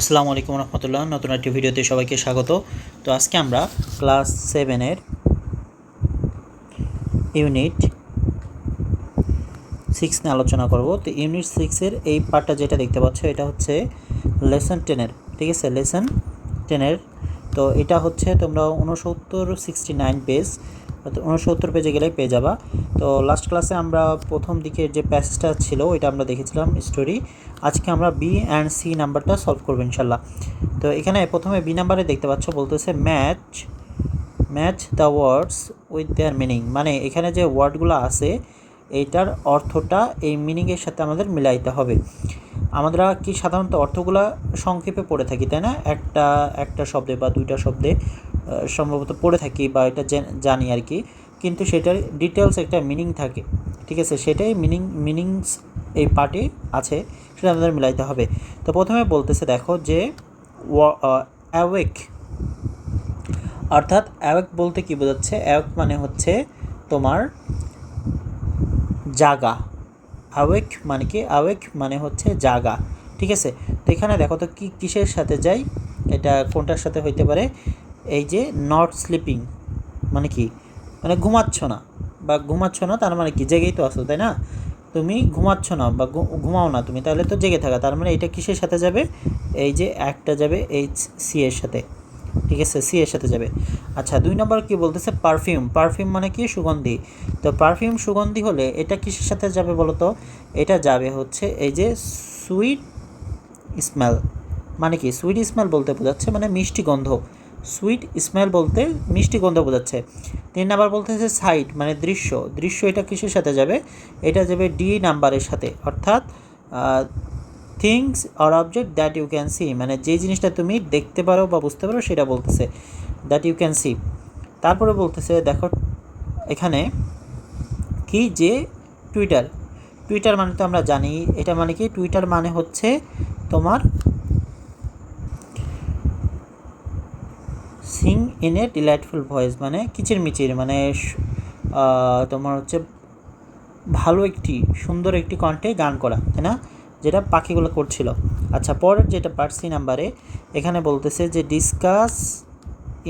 আসসালামু আলাইকুম রহমতুল্লাহ, নতুন একটি ভিডিওতে সবাইকে স্বাগত। তো আজকে আমরা ক্লাস সেভেনের ইউনিট সিক্স নিয়ে আলোচনা করব। তো ইউনিট সিক্সের এই পার্টটা যেটা দেখতে পাচ্ছ, এটা হচ্ছে লেসন টেনের ঠিক আছে? লেসন টেনের তো এটা হচ্ছে তোমরা উনসত্তর সিক্সটি নাইন পেজ উনসত্তর পেজে গেলে পেয়ে যাবা। তো লাস্ট ক্লাসে আমরা প্রথম দিকের যে প্যাসেজটা ছিল, ওইটা আমরা দেখেছিলাম স্টোরি আজকে আমরা বি অ্যান্ড সি নাম্বারটা সলভ করব ইনশাল্লাহ। তো এখানে প্রথমে বি নাম্বারে দেখতে পাচ্ছ, বলতেছে match match the words with their meaning মানে এখানে যে ওয়ার্ডগুলো আছে, এইটার অর্থটা এই মিনিংয়ের সাথে আমাদের মিলাইতে হবে। আমরা কি সাধারণত অর্থগুলা সংক্ষেপে পড়ে থাকি, তাই না? একটা একটা শব্দে বা দুইটা শব্দে। সম্ভবত পড়ে থাকি বা এটা জেন- আর কি। কিন্তু সেটার ডিটেলস একটা মিনিং থাকে। ঠিক আছে? সেটাই মিনিং মিনিংস এই পার্টে আছে, সেটা আমাদের মিলাইতে হবে। তো প্রথমে বলতেছে, দেখো যে অ্যাওয়েক অর্থাৎ অ্যাওয়েক বলতে কি বোঝাচ্ছে? অ্যাওয়েক মানে হচ্ছে তোমার জাগা। আওয়েক মানে কি? আওয়েক মানে হচ্ছে জাগা। ঠিক আছে? তো এখানে দেখো তো কি, কিসের সাথে যাই? এটা কোনটার সাথে হইতে পারে? এই যে নট স্লিপিং মানে কি? মানে ঘুমাচ্ছ না। বা ঘুমাচ্ছ না, তার মানে কি? জেগেই তো আসো তাই না? তুমি ঘুমাচ্ছ না বা ঘুমাও না তুমি, তাহলে তো জেগে থাকা। তার মানে এটা কিসের সাথে যাবে? এই যে একটা যাবে এইচ সি এর সাথে। ঠিক আছে? সি এর সাথে যাবে। আচ্ছা দুই নম্বর কি বলতেছে? পারফিউম পারফিউম মানে কি? সুগন্ধি। তো পারফিউম সুগন্ধি হলে এটা কিসের সাথে যাবে বলো তো এটা যাবে হচ্ছে এই যে সুইট স্মেল মানে কি? সুইট স্মেল বলতে বোঝাচ্ছে মানে মিষ্টি গন্ধ। সুইট স্মেল বলতে মিষ্টি গন্ধ বোঝাচ্ছে। তিন নাম্বার বলতেছে সাইট মানে দৃশ্য। দৃশ্য এটা কিসের সাথে যাবে? এটা যাবে ডি নাম্বারের সাথে। অর্থাৎ things or object that you can see মানে যে জিনিসটা তুমি দেখতে পারো বা বুঝতে পারো সেটা বলতেছে দ্যাট ইউ ক্যান সি তারপরে বলতেছে, দেখো, এখানে কি যে টুইটার টুইটার মানে তো আমরা জানি, এটা মানে কি? টুইটার মানে হচ্ছে তোমার sing in a delightful voice মানে কিচিরমিচির মানে তোমার হচ্ছে ভালো একটি, সুন্দর একটি কণ্ঠে গান করা, তাই না? যেটা পাখিগুলো করছিল। আচ্ছা পরের যেটা পার্সি নাম্বারে এখানে বলতেছে যে ডিসকাস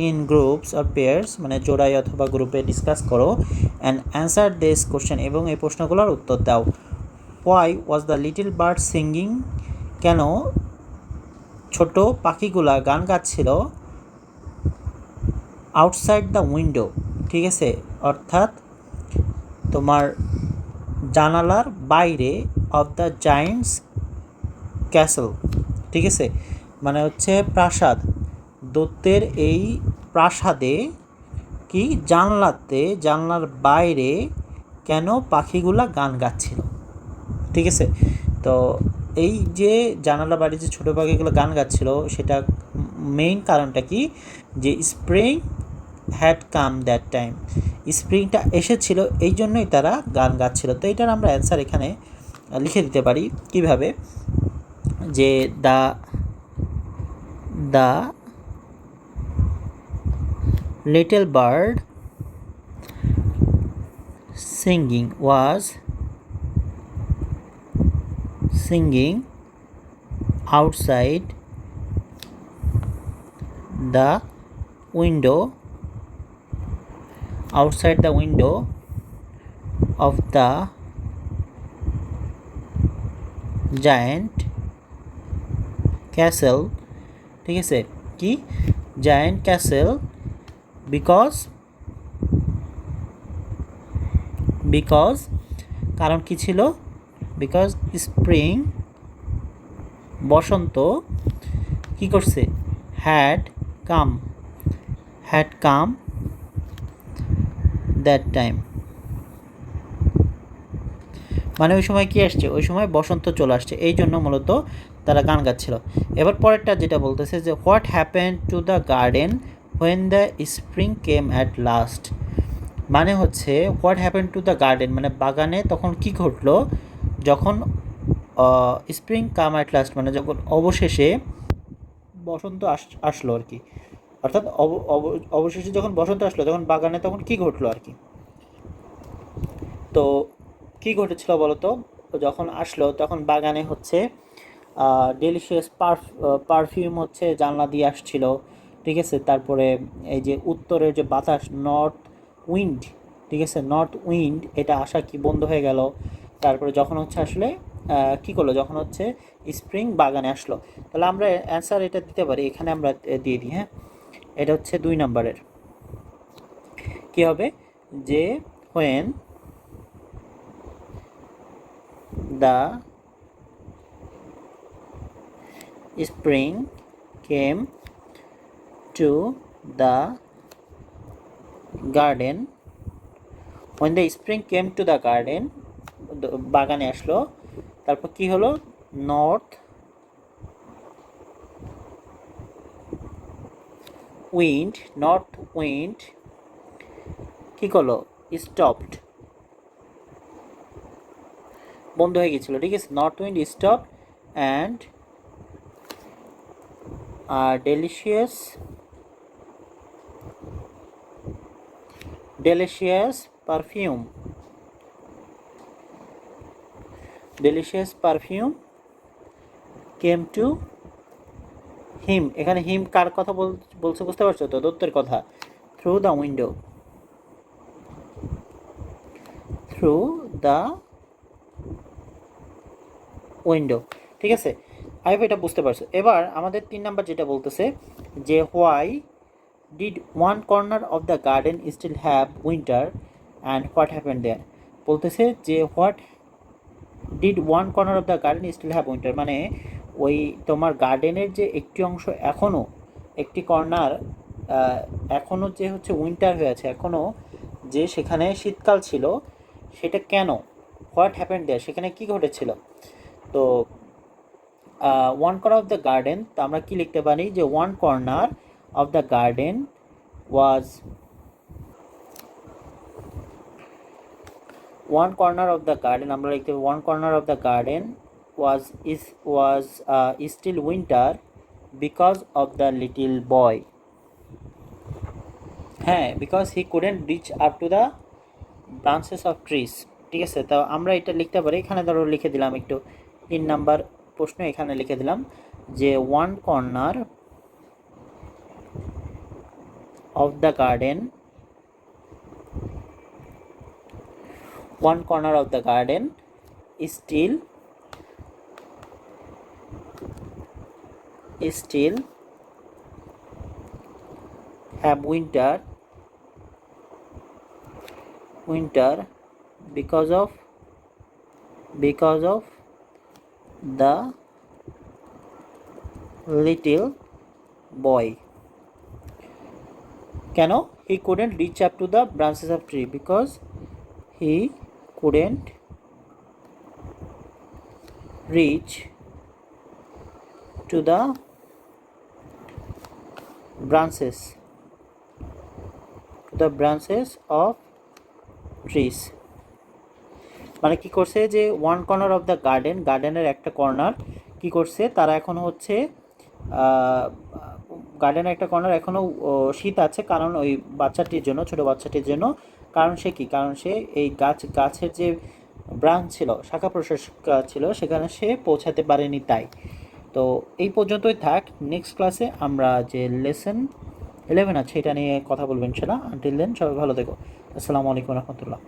ইন গ্রুপস আর পেয়ার্স মানে জোড়াই অথবা গ্রুপে ডিসকাস করো অ্যান্ড অ্যান্সার দিস কোশ্চেন এবং এই প্রশ্নগুলোর উত্তর দাও। Why was the little bird singing কেন ছোট পাখিগুলা গান গাচ্ছিল? আউটসাইড দ্য উইন্ডো ঠিক আছে? অর্থাৎ তোমার জানালার বাইরে অফ দ্য জায়েন্টস ক্যাসেল ঠিক আছে? মানে হচ্ছে প্রাসাদ। দত্তের এই প্রাসাদে কি? জানলাতে, জানলার বাইরে কেন পাখিগুলা গান গাচ্ছিল, ঠিক আছে? তো এই যে জানালা বাড়ি যে ছোটো পাখিগুলো গান গাচ্ছিল, সেটা মেইন কারণটা কি? যে spring had come that time স্প্রিংটা এসেছিল এই জন্যই তারা গান গাচ্ছিল। তো এটার আমরা অ্যান্সার এখানে লিখে দিতে পারি কীভাবে? যে the the little bird singing was singing outside the window outside the window of the giant castle. ঠিক আছে? কি? জায়েন্ট ক্যাসেল বিকজ বিকজ কারণ কি ছিল? বিকজ স্প্রিং বসন্ত কি করছে? Had come had come that time মানে ওই সময় কি আসছে? ওই সময় বসন্ত চলে আসছে। এই জন্য মূলত তারা গান গাচ্ছিল। এবার পরেরটা যেটা বলতেছে যে what happen to the garden when the spring came at last মানে হচ্ছে what happen to the garden মানে বাগানে তখন কি ঘটলো? যখন স্প্রিং কাম অ্যাট লাস্ট মানে যখন অবশেষে বসন্ত আস, আসলো আর কি। অর্থাৎ অব- অব- অবশেষে যখন বসন্ত আসলো, তখন বাগানে তখন কি ঘটলো আর কি? তো কি ঘটেছিল বলো তো যখন আসলো, তখন বাগানে হচ্ছে ডেলিশিয়াস পারফিউম হচ্ছে জানলা দিয়ে আসছিল, ঠিক আছে? তারপরে এই যে উত্তরের যে বাতাস নর্থ উইন্ড ঠিক আছে? নর্থ উইন্ড এটা আসা কি বন্ধ হয়ে গেল। তারপরে যখন হচ্ছে আসলে কি করল? যখন হচ্ছে স্প্রিং বাগানে আসলো। তাহলে আমরা অ্যান্সার এটা দিতে পারি। এখানে আমরা দিয়ে দিই হ্যাঁ? এটা হচ্ছে দুই নম্বরের। কি হবে? যে when the spring came to the garden when the spring came to the garden বাগানে আসলো, তারপর কি হলো? নর্থ উইন্ড নর্থ উইন্ড কি করল? স্টপড বন্ধ হয়ে গেছিল, ঠিক আছে? North wind stop and R delicious delicious perfume. delicious perfume came to him এখানে হিম কার কথা বল- বলছে বুঝতে পারছ তো? দত্তের কথা। Through the window through the window ঠিক আছে? আই এটা বুঝতে পারছ। এবার আমাদের তিন নাম্বার যেটা বলতেছে, যে why did one corner of the garden still have winter and what happen there বলতেছে যে what did one corner of the garden still have winter মানে ওই তোমার গার্ডেনের যে একটি অংশ এখনও একটি কর্নার এখনও যে হচ্ছে উইন্টার হয়ে আছে এখনও যে সেখানে শীতকাল ছিল, সেটা কেন? হোয়াট হ্যাপেন দেয়ার সেখানে কি ঘটেছিল? তো one corner of the garden তো আমরা কি লিখতে পারি? যে one corner of the garden was one corner of the garden আমরা লিখতে পারি one corner of the garden was is was still winter because of the little boy হ্যাঁ because he couldn't reach up to the branches of trees ঠিক আছে, তো আমরা এটা লিখতে পারি। এখানে ধরো লিখে দিলাম একটু। তিন নাম্বার প্রশ্ন এখানে লিখে দিলাম যে one corner of the garden corner of the garden is still still have winter winter because of because of the little boy. কেন he couldn't reach up to the branches of tree because he couldn't reach to the to the branches of trees মানে কি করছে যে one corner of the garden গার্ডেনের একটা corner কি করছে? তারা এখন হচ্ছে গার্ডেনের একটা কর্নার এখনও শীত আছে, কারণ ওই বাচ্চাটির জন্য, ছোট বাচ্চাটির জন্য। কারণ সে কি? কারণ সে এই গাছ, গাছের যে ব্রাঞ্চ ছিল, শাখা প্রশাখা ছিল, সেখানে সে পৌঁছাতে পারেনি তাই। তো এই পর্যন্তই থাক। নেক্সট ক্লাসে আমরা যে লেসেন ইলেভেন আছে, এটা নিয়ে কথা বলবেন সেটা আনটিল দেন সবাই ভালো থেকো। আসসালামু আলাইকুম রহমতুল্লাহ।